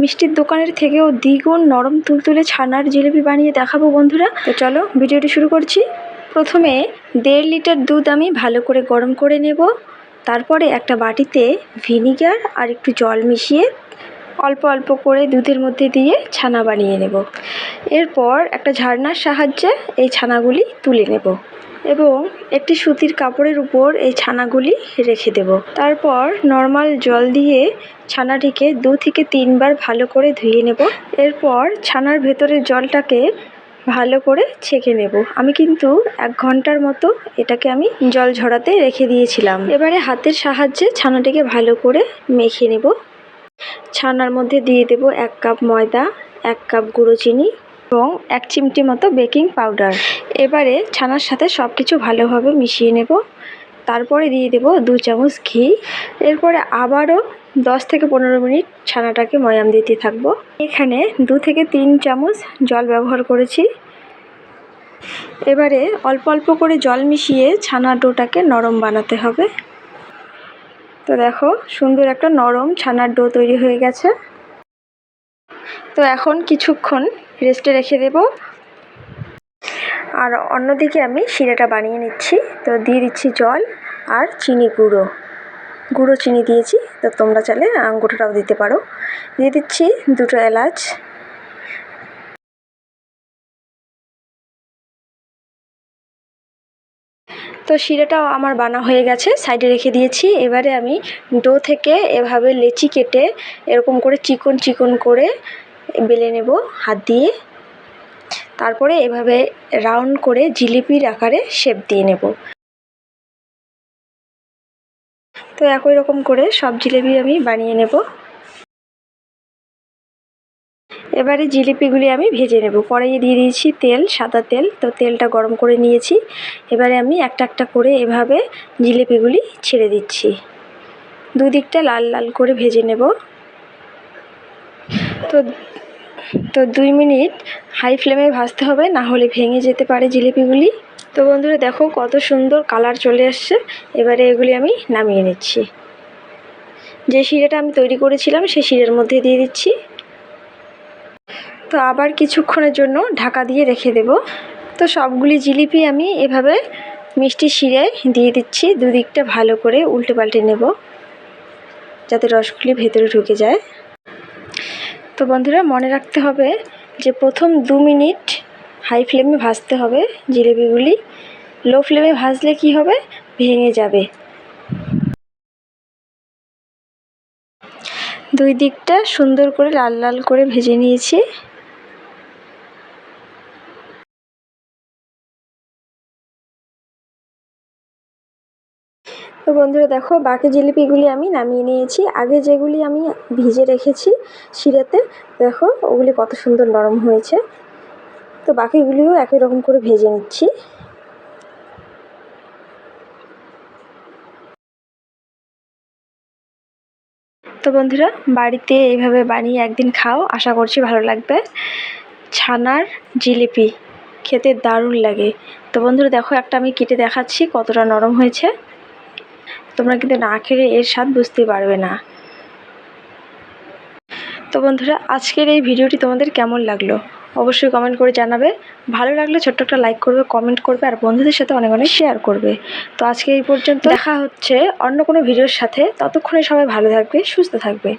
মিষ্টির দোকানের থেকেও দ্বিগুণ নরম তুলতুলে ছানার জিলিপি বানিয়ে দেখাবো বন্ধুরা। তো চলো ভিডিওটি শুরু করছি। প্রথমে দেড় লিটার দুধ আমি ভালো করে গরম করে নেব। তারপরে একটা বাটিতে ভিনিগার আর একটু জল মিশিয়ে অল্প অল্প করে দুধের মধ্যে দিয়ে ছানা বানিয়ে নেব। এরপর একটা ঝারনার সাহায্যে এই ছানাগুলি তুলে নেব। এবং একটি সুতির কাপড়ের উপর এই ছানাগুলি রেখে দেব। তারপর নর্মাল জল দিয়ে ছানাটিকে দু থেকে তিনবার ভালো করে ধুয়ে নেব। এরপর ছানার ভেতরের জলটাকে ভালো করে ছেঁকে নেব। আমি কিন্তু এক ঘণ্টার মতো এটাকে আমি জল ঝরাতে রেখে দিয়েছিলাম। এবারে হাতের সাহায্যে ছানাটিকে ভালো করে মেখে নেব। ছানার মধ্যে দিয়ে দেব এক কাপ ময়দা, এক কাপ গুঁড়ো চিনি এবং এক চিমটি মতো বেকিং পাউডার। এবারে ছানার সাথে সব কিছু ভালোভাবে মিশিয়ে নেব। তারপরে দিয়ে দেব দু চামচ ঘি। এরপরে আবারও দশ থেকে পনেরো মিনিট ছানাটাকে ময়াম দিতে থাকব। এখানে দু থেকে তিন চামচ জল ব্যবহার করেছি। এবারে অল্প অল্প করে জল মিশিয়ে ছানা ডোটাকে নরম বানাতে হবে। তো দেখো, সুন্দর একটা নরম ছানার ডো তৈরি হয়ে গেছে। তো এখন কিছুক্ষণ রেস্টে রেখে দেব। আর অন্যদিকে আমি শিরাটা বানিয়ে নিচ্ছি। তো দিয়ে দিচ্ছি জল আর চিনি গুঁড়ো। গুঁড়ো চিনি দিয়েছি। তো তোমরা চাইলে গোটাটাও দিতে পারো। দিয়ে দিচ্ছি দুটো এলাচ। তো শিরাটাও আমার বানা হয়ে গেছে। সাইডে রেখে দিয়েছি। এবারে আমি ডো থেকে এভাবে লেচি কেটে এরকম করে চিকন চিকন করে বেলে নেব, হাত দিয়ে। তারপরে এভাবে রাউন্ড করে জিলিপির আকারে শেপ দিয়ে নেব। তো একই রকম করে সব জিলিপি আমি বানিয়ে নেব। এবারে জিলিপিগুলি আমি ভেজে নেব। কড়াইয়ে দিয়ে দিয়েছি তেল, সাদা তেল। তো তেলটা গরম করে নিয়েছি। এবারে আমি একটা একটা করে এভাবে জিলিপিগুলি ছেড়ে দিচ্ছি। দুদিকটা লাল লাল করে ভেজে নেব। তো তো দুই মিনিট হাই ফ্লেমে ভাজতে হবে, না হলে ভেঙে যেতে পারে জিলিপিগুলি। তো বন্ধুরা দেখো কত সুন্দর কালার চলে আসছে। এবারে এগুলি আমি নামিয়ে নিচ্ছি। যে শিরাটা আমি তৈরি করেছিলাম, সেই শিরের মধ্যে দিয়ে দিচ্ছি। তো আবার কিছুক্ষণের জন্য ঢাকা দিয়ে রেখে দেব। তো সবগুলি জিলিপি আমি এভাবে মিষ্টি শিরায় দিয়ে দিচ্ছি, দুদিকটা ভালো করে উল্টে পাল্টে নেব, যাতে রসগুলি ভেতরে ঢুকে যায়। তো বন্ধুরা, মনে রাখতে হবে যে প্রথম দু মিনিট হাই ফ্লেমে ভাজতে হবে জিলেবিগুলি লো ফ্লেমে ভাজলে কি হবে? ভেঙে যাবে। দুই দিকটা সুন্দর করে লাল লাল করে ভেজে নিয়েছি। তো বন্ধুরা দেখো, বাকি জিলিপিগুলি আমি নামিয়ে নিয়েছি। আগে যেগুলি আমি ভিজে রেখেছি শিরাতে, দেখো, ওগুলি কত সুন্দর নরম হয়েছে। তো বাকিগুলিও একই রকম করে ভেজে নিচ্ছি। তো বন্ধুরা, বাড়িতে এইভাবে বানিয়ে একদিন খাও, আশা করছি ভালো লাগবে। ছানার জিলিপি, খেতে দারুণ লাগে। তো বন্ধুরা দেখো, একটা আমি কেটে দেখাচ্ছি কতটা নরম হয়েছে। তোমরা কিন্তু না খেলে এর স্বাদ বুঝতে পারবে না। তো বন্ধুরা আজকের এই ভিডিওটি তোমাদের কেমন লাগল? অবশ্যই কমেন্ট করে জানাবে। ভালো লাগলে ছোট্ট একটা লাইক করবে কমেন্ট করবে আর বন্ধুদের সাথে অনেক অনেক শেয়ার করবে। তো আজকে এই পর্যন্ত দেখা হচ্ছে অন্য কোনো ভিডিওর সাথে। ততক্ষণে সবাই ভালো থাকবে সুস্থ থাকবে।